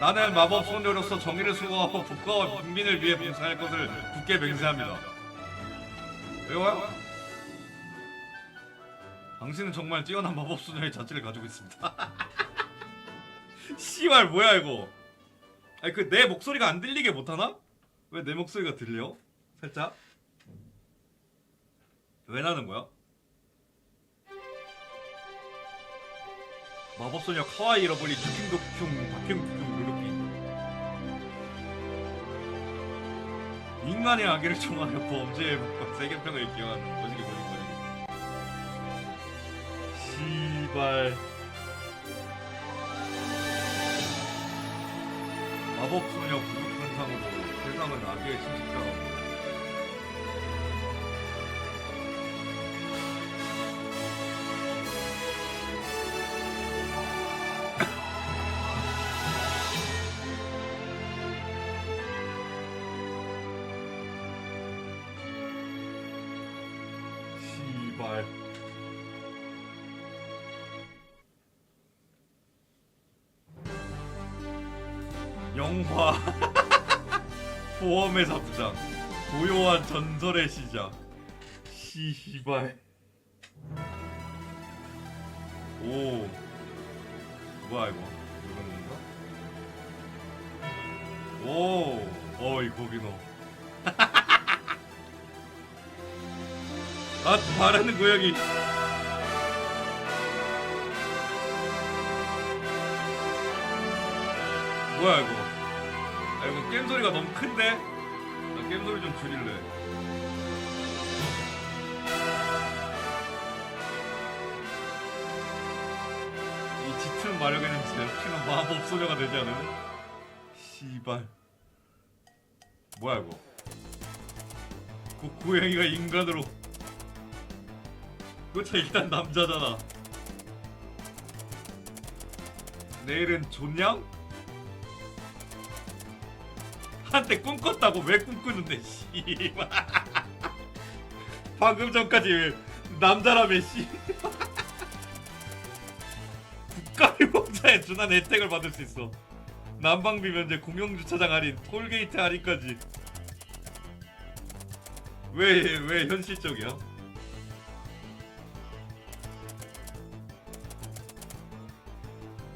나는 마법 소녀로서 정의를 수호하고 국가와 국민을 위해 봉사할 것을 굳게 맹세합니다. 왜요? 당신은 정말 뛰어난 마법 소녀의 자질을 가지고 있습니다. 씨발 뭐야 이거? 아니 그 내 목소리가 안 들리게 못 하나? 왜 내 목소리가 들려? 살짝? 왜 나는 거야? 마법소녀 카와이 잃어버린 주킹도킹 박형도킹 인간의 악의를 총하여 범죄의 법과 세계평을 기여하는 거시기 버린 거지 씨발. 마법 소녀 부족한상으로 세상은 악의 침식자하 영화. 보험의 사부장. 고요한 전설의 시작. 씨발. 오. 뭐야 이거? 이건 건가? 오. 어이 거기노 아 말하는 고양이 뭐야 이거 아 이거 게임 소리가 너무 큰데? 나 게임 소리 좀 줄일래. 이 짙은 마력에는 제피는 마법 소녀가 되지 않으면 씨발. 뭐야 이거? 그 고양이가 인간으로. 그거 일단 남자잖아. 내일은 좋 냐? 한때 꿈꿨다고 왜 꿈꾸는데 씨발 방금 전까지 남자라며 씨 국가유공자에 준한 혜택을 받을 수 있어 난방비 면제 공영주차장 할인 톨게이트 할인까지 왜 왜 현실적이야?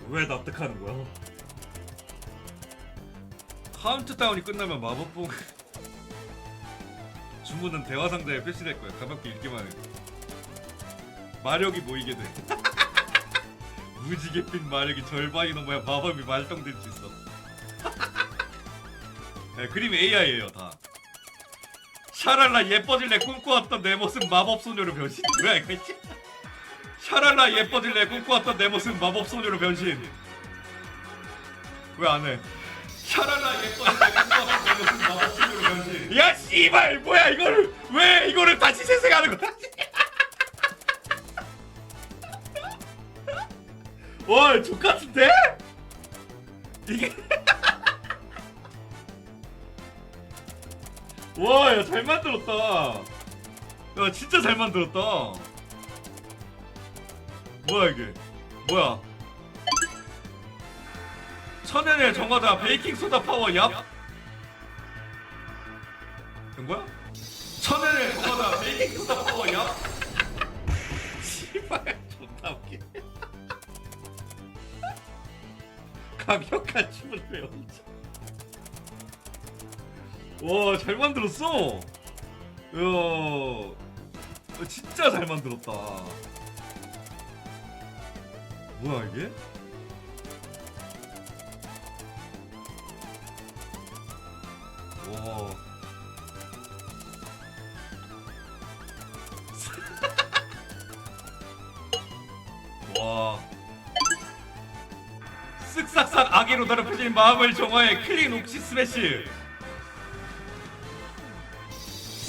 왜 납득하는 거야? 카운트다운이 끝나면 마법봉 주문은 대화 상자에 표시될 거야. 가볍게 읽기만 해. 마력이 모이게 돼. 무지개 핀 마력이 절반이 넘어야 마법이 발동될 수 있어. 네, 그림 AI예요 다. 샤랄라 예뻐질래 꿈꿔왔던 내 모습 마법 소녀로 변신. 뭐야 이거? 씨. 샤랄라 예뻐질래 꿈꿔왔던 내 모습 마법 소녀로 변신. 왜 안 해? 샤랄라 마법 소녀로 변신. 야 씨발 뭐야 이거를 왜 이거를 다시 재생하는 거야? 와, 족같은데? 이게 와, 야, 잘 만들었다. 야, 진짜 잘 만들었다. 뭐야, 이게? 뭐야? 천연의 정화자 베이킹 소다 파워 얍? 된 거야? 천연의 정화자 베이킹 소다 파워 얍? 씨발, 존나 웃기네. 강력한 춤을 배웠지. 와, 잘 만들었어. 야, 어, 진짜 잘 만들었다. 뭐야 이게? 마음을 정화해 클린 옥시 스매시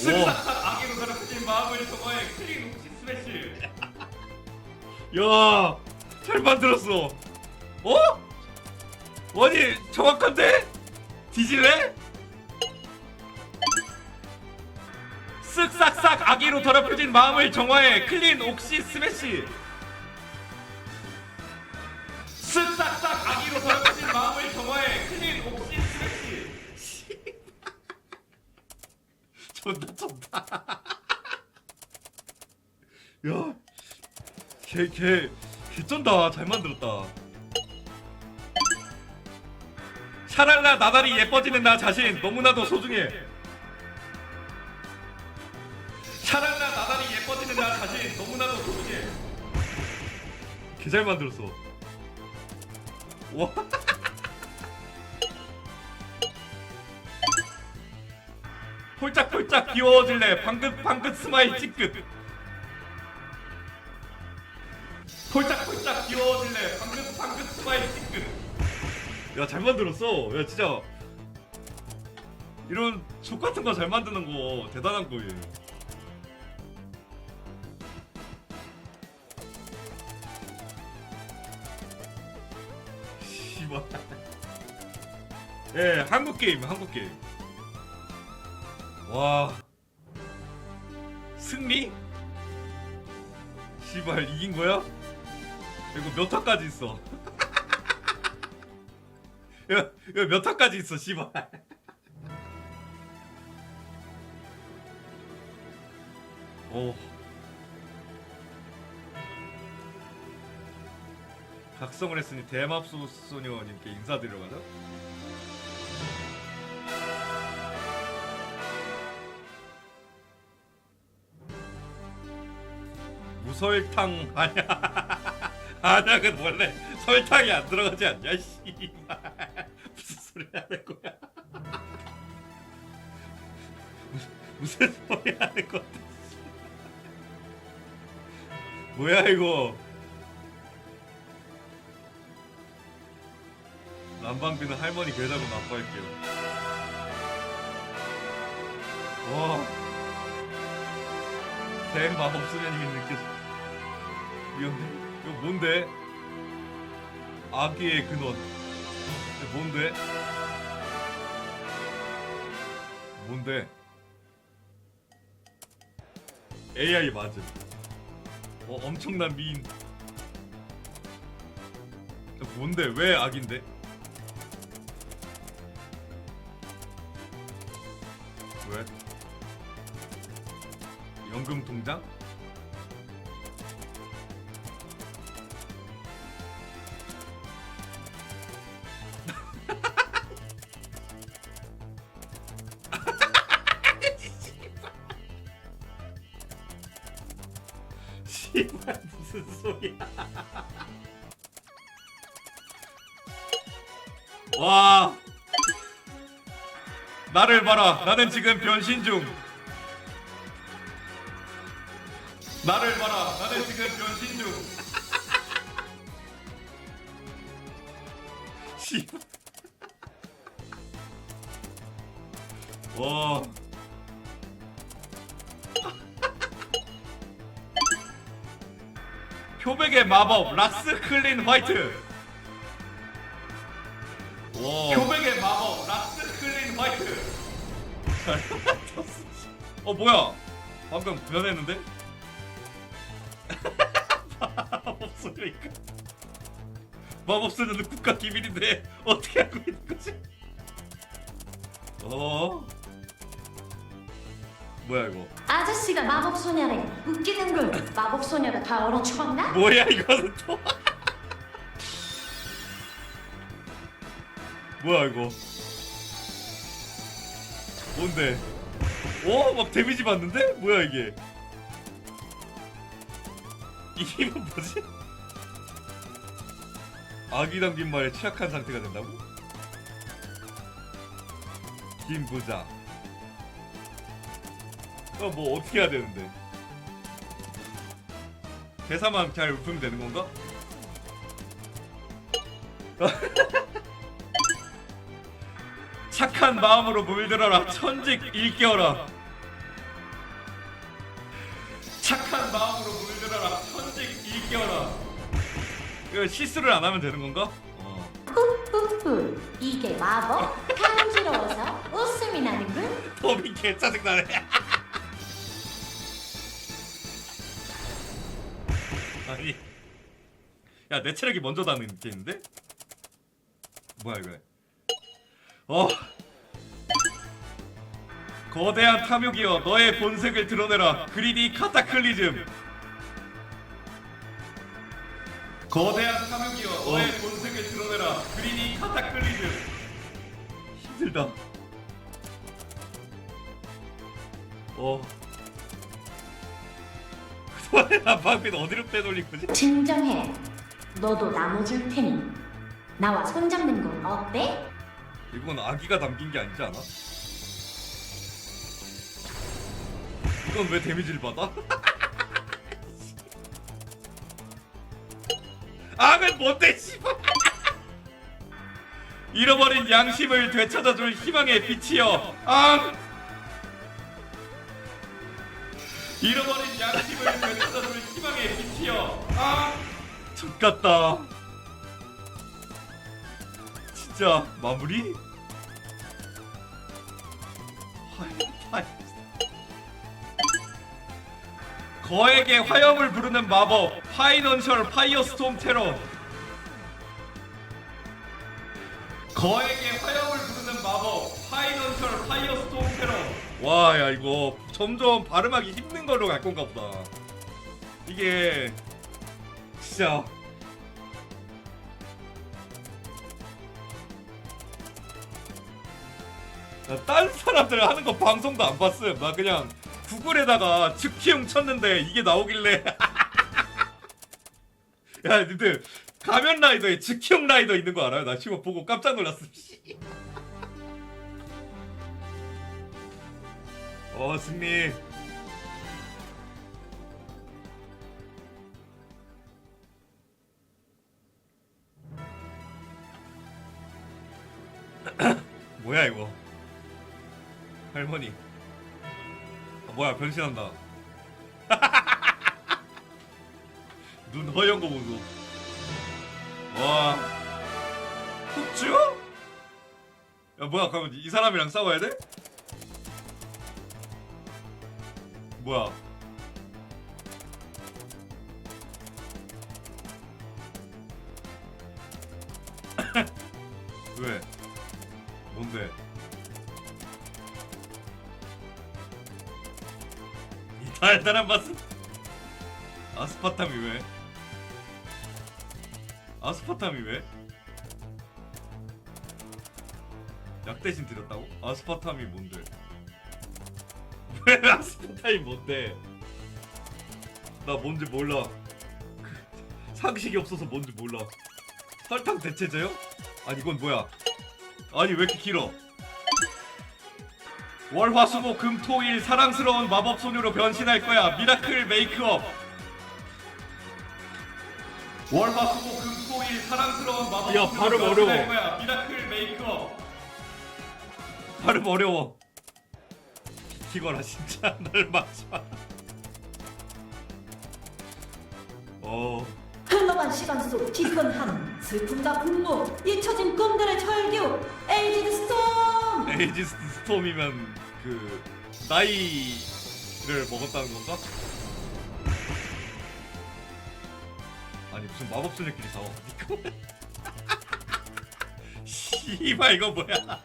쓱싹싹 아기로 더럽혀진 마음을 정화해 클린 옥시 스매시 야잘 만들었어 어? 아니 정확한데? 뒤질래? 쓱싹싹 아기로 더럽혀진 마음을 정화해 클린 옥시 스매시 걔, 걔, 개쩐다. 잘 만들었다. 샤랄라 나날이 예뻐지는 나 자신 너무나도 소중해. 샤랄라 나날이 예뻐지는 나 자신 너무나도 소중해. 개 잘 만들었어. 와. 폴짝폴짝 귀여워질래 방긋방긋 스마일 찌끗 폴짝폴짝 귀여워질래? 방긋 방긋 스마일 찌끗 야잘 만들었어. 야 진짜. 이런 족 같은 거 잘 만드는 거 대단한 거예요. 씨발. 예 한국 게임 한국 게임. 와. 승리? 씨발 이긴 거야? 이거 몇 화까지 있어? 이거, 이거 몇 화까지 있어 씨발. 오 각성을 했으니 대맙소 소녀님께 인사드리러 가자. 무설탕 아니야 아냐은 원래 설탕이 안 들어가지 않냐 씨발. 무슨 소리 하는 거야? 무슨, 소리 하는 건데 뭐야 이거? 난방비는 할머니 계좌로 납부할게요. 와 대마법 수련님이 느껴져. 위험해. 이거 뭔데? 아기의 근원. 이거 뭔데? 뭔데? AI 맞음. 어 엄청난 미인. 뭔데? 왜 악인데? 왜? 연금 통장? 와. 나를 봐라. 나는 지금 변신 중. 나를 봐라. 나는 지금 변신 중. 씨발 와. 표백의 마법 라스 클린 화이트 와 표백의 마법 라스 클린 화이트. 어 뭐야 방금 변했는데? 마법 소녀니까 마법 소녀는 국가 기밀인데 어떻게 알고 있는 거지? 어 뭐야 이거 아저씨가 마법 소녀래. 웃기는 걸 마법 소녀가 다 얼어죽었나? 뭐야 이거는 또 뭐야 이거? 뭔데? 오막 데미지 받는데? 뭐야 이게? 이 힘은 뭐지? 아기 담긴 말에 취약한 상태가 된다고? 김 부자. 어뭐 어떻게 해야 되는데? 대사만 잘 웃으면 되는 건가? 착한 마음으로 물들어라 천직 일깨어라 착한 마음으로 물들어라 천직 일깨어라 이거 실수를 안 하면 되는 건가? 어. 후후후. 이게 마법? 간지러워서 웃음이 나는군. 더빙 개 짜증나네 아니 야 내 체력이 먼저 다는 게 있는데? 뭐야 이거 어 거대한 탐욕이여 너의 본색을 드러내라 그리디 카타클리즘 거대한 탐욕이여 너의 본색을 드러내라 그리디 카타클리즘 힘들다 어 그동안에 난방비는 어디로 빼돌린 거지? 진정해. 너도 나눠줄 테니. 나와 손잡는 건 어때? 이건 아기가 담긴 게 아니지 않아? 이건 왜 데미지를 받아? 악은 뭔데 씨발? 잃어버린 양심을 되찾아줄 희망의 빛이여. 악! 잃어버린 양심을 되찾아줄 희망의 빛이여. 악! X같다 진짜 마무리? 거에게 화염을 부르는 마법 파이넌셜 파이어스톰 테러 거에게 화염을 부르는 마법 파이넌셜 파이어스톰 테러 와 야 이거 점점 발음하기 힘든 걸로 갈 건가 보다. 이게 진짜 나 다른 사람들 하는 거 방송도 안 봤음. 나 그냥 구글에다가 즉키용 쳤는데 이게 나오길래. 야, 근데 가면 라이더에 즉키용 라이더 있는 거 알아요? 나 지금 보고 깜짝 놀랐어. 씨. 어, 승리. 뭐야 이거? 할머니. 아, 뭐야 변신한다. 눈 허연 거 보소. 와. 흑주? 야 뭐야 그럼 이 사람이랑 싸워야 돼? 뭐야? 이 달달한 맛은 아스파탐이 왜? 아스파탐이 왜? 약 대신 드렸다고? 아스파탐이 뭔데? 왜 아스파탐이 뭔데? 나 뭔지 몰라. 그, 상식이 없어서 뭔지 몰라. 설탕 대체제요? 아니 이건 뭐야? 아니 왜 이렇게 길어? 월화수목 금토일 사랑스러운 마법 소녀로 변신할 거야 미라클 메이크업. 월화수목 금토일 사랑스러운 마법 야, 소녀로 발음 변신할 어려워. 거야 미라클 메이크업. 발음 어려워. 이거라 진짜 날 맞지 마. 어. 흘러간 시간 속 기선함, 슬픔과 분노, 잊혀진 꿈들의 절규, 에이지드 스톰! 에이지스 스톰이면 그 나이를 먹었다는 건가? 아니 무슨 마법 소녀끼리 싸워? 씨발 이거 뭐야?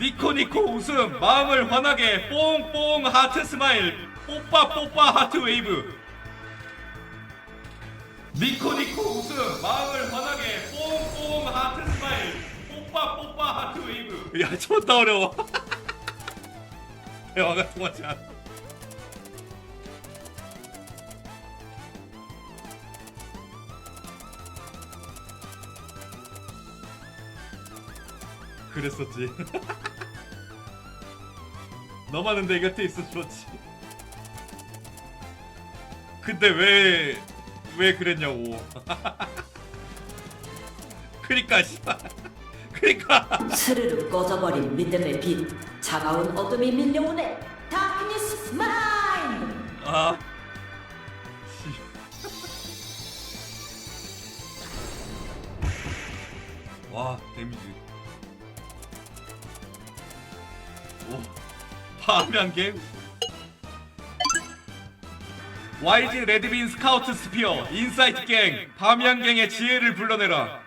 니코니코 웃음 마음을 환하게 뽕뽕 하트 스마일 뽀빠 뽀빠 하트 웨이브 니코니코 웃음 마음을 환하게 뽕뽕 하트 스마일 뽀빠 뽀빠 하트 웨이브. 야 존나 어려워. 대화가 통하지 않아. 그랬었지. 너만은 내 곁에 있어 그렇지. 근데 왜 왜 그랬냐고. 그니까 씨발 그니까 스르르 꺼져버린 믿음의 빛, 차가운 어둠이 밀려오네. 다크니스 마인! 아 씨. 와 데미지 오 파면갱 와이즈 레드빈 스카우트 스피어 인사이트 갱 파면갱의 지혜를 불러내라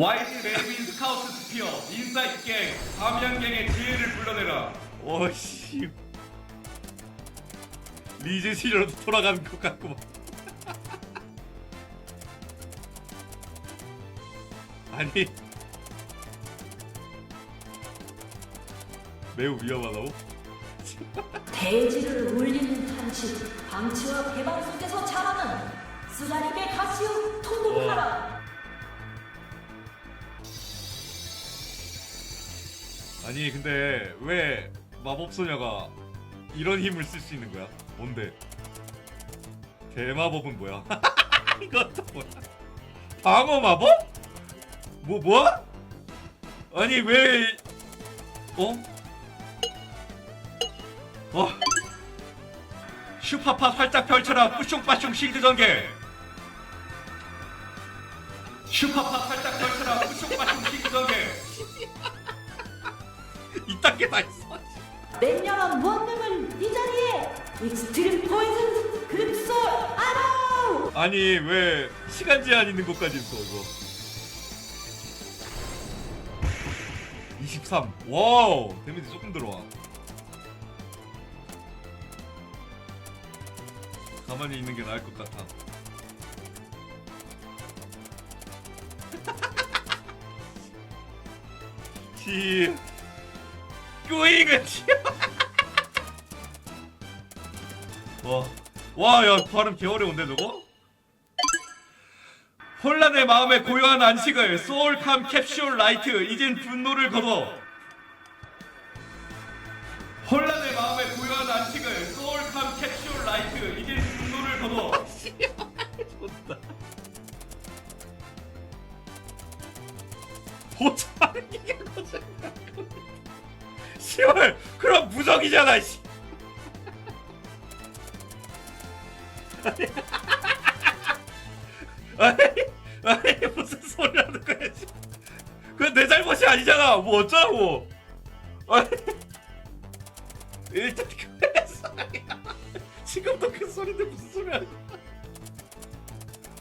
와이드 레빈 스카우트 스피어 인사이트 갱 밤양갱의 지혜를 불러내라. 오씨. 리즈 시절로 돌아가는 것 같구만. 아니. 매우 위험하다고? 대지를 울리는 탄치, 방치와 개방 속에서 자라는 쓰라림의 가시오 통곡하라. 아니 근데 왜 마법 소녀가 이런 힘을 쓸 수 있는 거야? 뭔데? 대마법은 뭐야? 이것도 뭐야? 방어 마법? 뭐 뭐야? 아니 왜 어? 어? 슈퍼팟 활짝 펼쳐라 뿌숑빠숑 실드 전개 슈퍼팟 활짝 펼쳐라 뿌숑빠숑 실드 전개 이딴 게 다 있어 맹렬한 원능을 이 자리에 익스트림 포이즌 그립솔 아노 아니 왜 시간 제한 있는 것까지 있어 이거. 23 와우! 데미지 조금 들어와. 가만히 있는 게 나을 것 같아. 지 꾸잉은 지 와, 와, 야, 발음 개 어려운데 저거? 혼란의 마음에 고요한 안식을 소울캄 캡슐 라이트 이젠 분노를 거둬. 혼란의 마음에 고요한 안식을 소울캄 캡슐 라이트 이젠 분노를 거둬. 좋다. 보참 이게 거잖아 시월 그럼 무적이잖아 씨. 아니, 아니 무슨 소리 하는 거야 지금 그건 내 잘못이 아니잖아. 뭐 어쩌라고. 아니. 일단 큰 소리야. 지금도 큰 소리인데 무슨 소리 거야.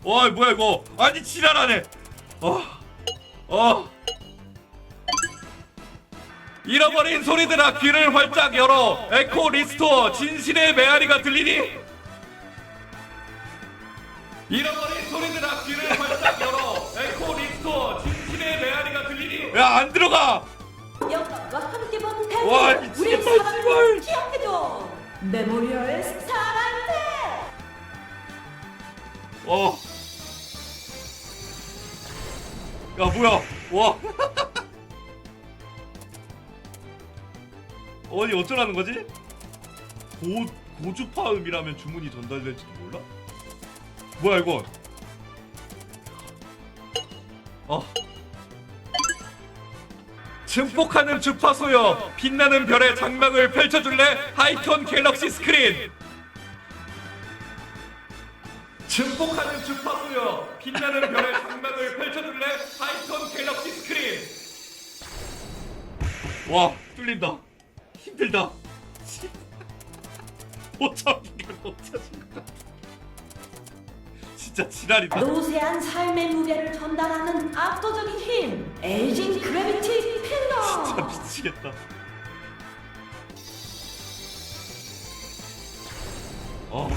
와 뭐야 이거. 아니 지랄하네. 어 어. 잃어버린 소리들아 귀를 활짝 열어 에코 리스토어 진실의 메아리가 들리니 잃어버린 소리들아 귀를 활짝 열어 에코 리스토어 진실의 메아리가 들리니 야 안 들어가 영광과 함께 본 미치겠다, 우리 사랑을 씨발. 기억해줘 메모리얼 스타란테 어. 야 뭐야? 와. 아니 어쩌라는 거지? 고 고주파음이라면 주문이 전달될지도 몰라? 뭐야 이거? 어. 증폭하는 주파소여 빛나는 별의 장막을 펼쳐줄래? 하이톤 갤럭시 스크린 증폭하는 주파수여 빛나는 별의 장막을 펼쳐줄래 하이톤 갤럭시 스크린 와 뚫린다 힘들다 못 참기가 못 찾은 것 같아 진짜 지랄이다. 노세한 삶의 무게를 전달하는 압도적인 힘 에이징 그래비티 필러. 진짜 미치겠다. 어?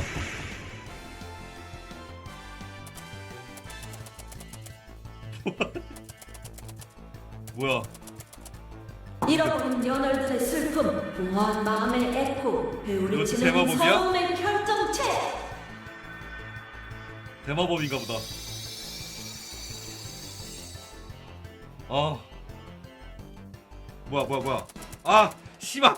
뭐야 잃어버린 연월들의 슬픔 공허한 마음의 에코 이것도 배우리치는 대마법이야? 서러움의 결정체 대마법인가 보다. 아. 뭐야, 뭐야, 뭐야. 아, 씨발.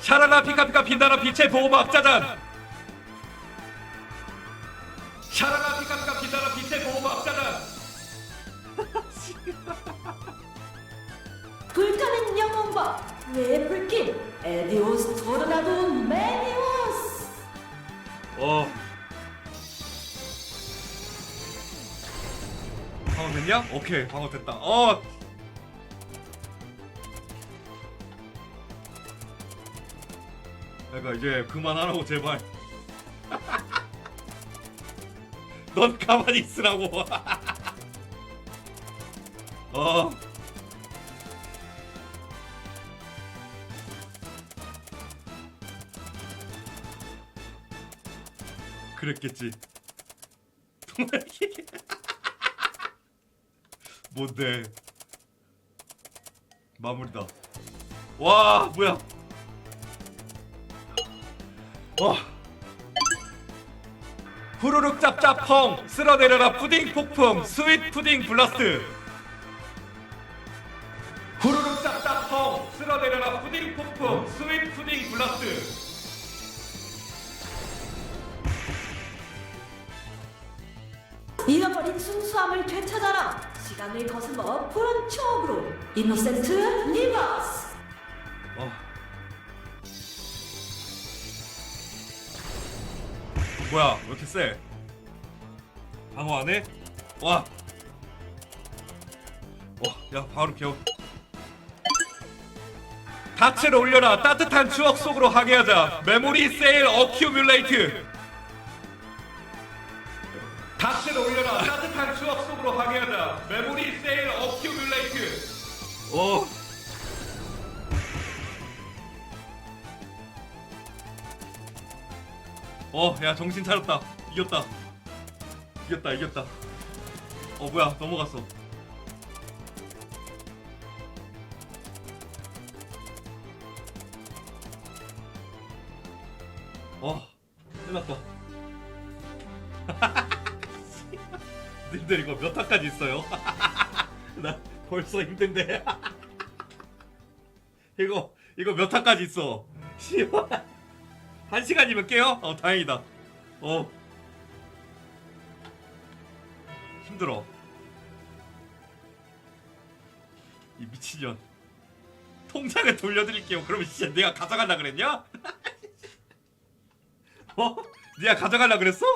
샤라라 피카피카 빛나는 빛의 보호막 짜잔. 샤라라 피카피카 빛나는 빛의 보호막 짜잔. 불타는 영혼과 왜 불길 에디오스 토르나도 메니오스 어. 방어 됐냐? 오케이, 방어 됐다. 어. 내가 이제 그만하라고 제발. 넌 가만히 있으라고. 어. 그랬겠지. 뭔데? 마무리다. 와 뭐야? 와. 후루룩 짭짭펑 쓸어내려라 푸딩 폭풍 스윗 푸딩 블라스트. 잃어버린 순수함을 되찾아라. 시간을 거슬러 푸른 추억으로 이노센트 리버스. 어. 뭐야 왜 이렇게 세? 방어 안 해? 와. 어, 야 바로 개워. 다치를 올려라 따뜻한 추억 속으로 항해하자 메모리 세일 어큐뮬레이트 다치를 올려라 따뜻한 추억 속으로 항해하자 메모리 세일 어큐뮬레이트 오 어, 야 정신 차렸다. 이겼다. 이겼다, 이겼다. 어, 뭐야, 넘어갔어. 어, 끝났다. 님들 이거 몇 화까지 있어요? 나 벌써 힘든데. 이거 이거 몇 화까지 있어? 씨발. 한 시간이면 깨요? 어 다행이다. 어 힘들어. 이 미친년. 통장을 돌려드릴게요. 그러면 진짜 내가 가져갈라 그랬냐? 어? 네가 가져갈라 그랬어?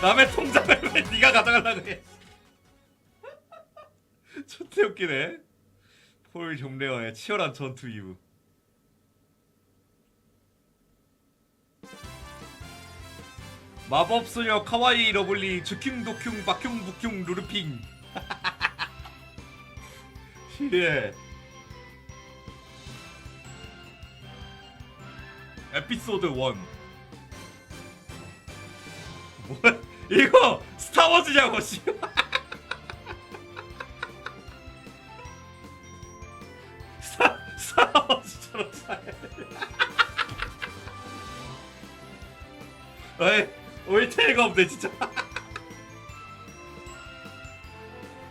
남의 통장을 왜 네가 가져갈라 그래? 좋대 웃기네. 폴 경례와의 치열한 전투 이후. 마법소녀 카와이 러블리 주킹 도킹 박흉 북흉 루르핑. 예. 에피소드 1. 뭐야? 이거 스타워즈냐고 씨. 사 스타워즈처럼 사야 어이 올테가 없네 진짜.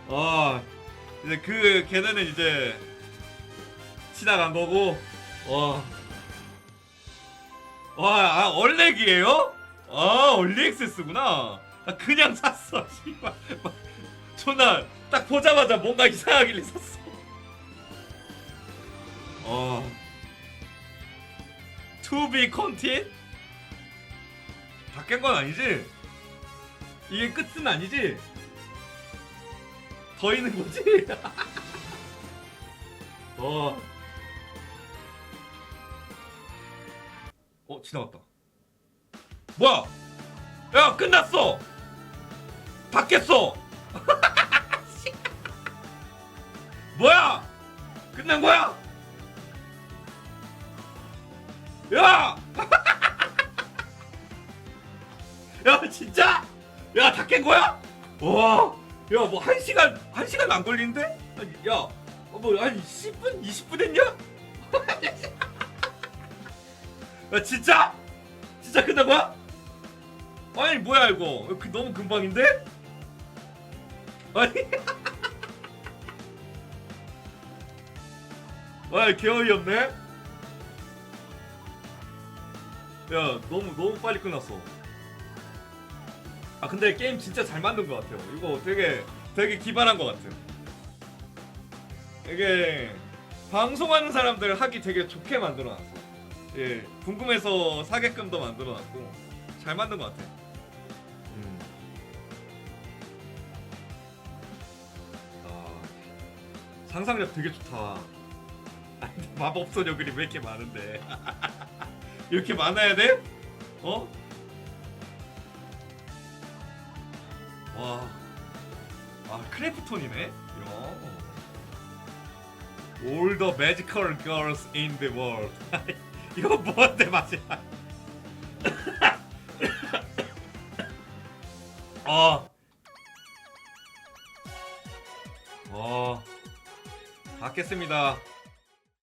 아 이제 그 걔네는 이제 지나간 거고 와. 와, 아, 얼렉이에요? 아, 얼리 액세스구나. 아, 그냥 샀어, 씨발. 막, 존나, 딱 보자마자 뭔가 이상하길래 샀어. 어. 투비? 다깬건 아니지? 이게 끝은 아니지? 더 있는 거지? 어. 어 지나갔다. 뭐야? 야 끝났어. 다 깼어. 뭐야? 끝난 거야? 야! 야 진짜? 야 다 깬 거야? 와, 야 뭐 한 시간 한 시간 안 걸리는데? 야, 뭐한 10분 20분 했냐? 야 진짜? 진짜 끝난 거야? 그, 너무 금방인데? 아니 아이 개어이 없네 야 너무 너무 빨리 끝났어 아 근데 게임 진짜 잘 만든 것 같아요 이거 되게 되게 기발한 것 같아 이게 방송하는 사람들 하기 되게 좋게 만들어놨어 예, 궁금해서 사게끔도 만들어놨고 잘 만든 것 같아. 음. 상상력 되게 좋다. 아, 마법 소녀 그림 왜 이렇게 많은데 이렇게 많아야 돼? 어? 와, 아 크래프톤이네. 야. All the magical. 이거 뭔데 맛이야? 아, 와, 받겠습니다.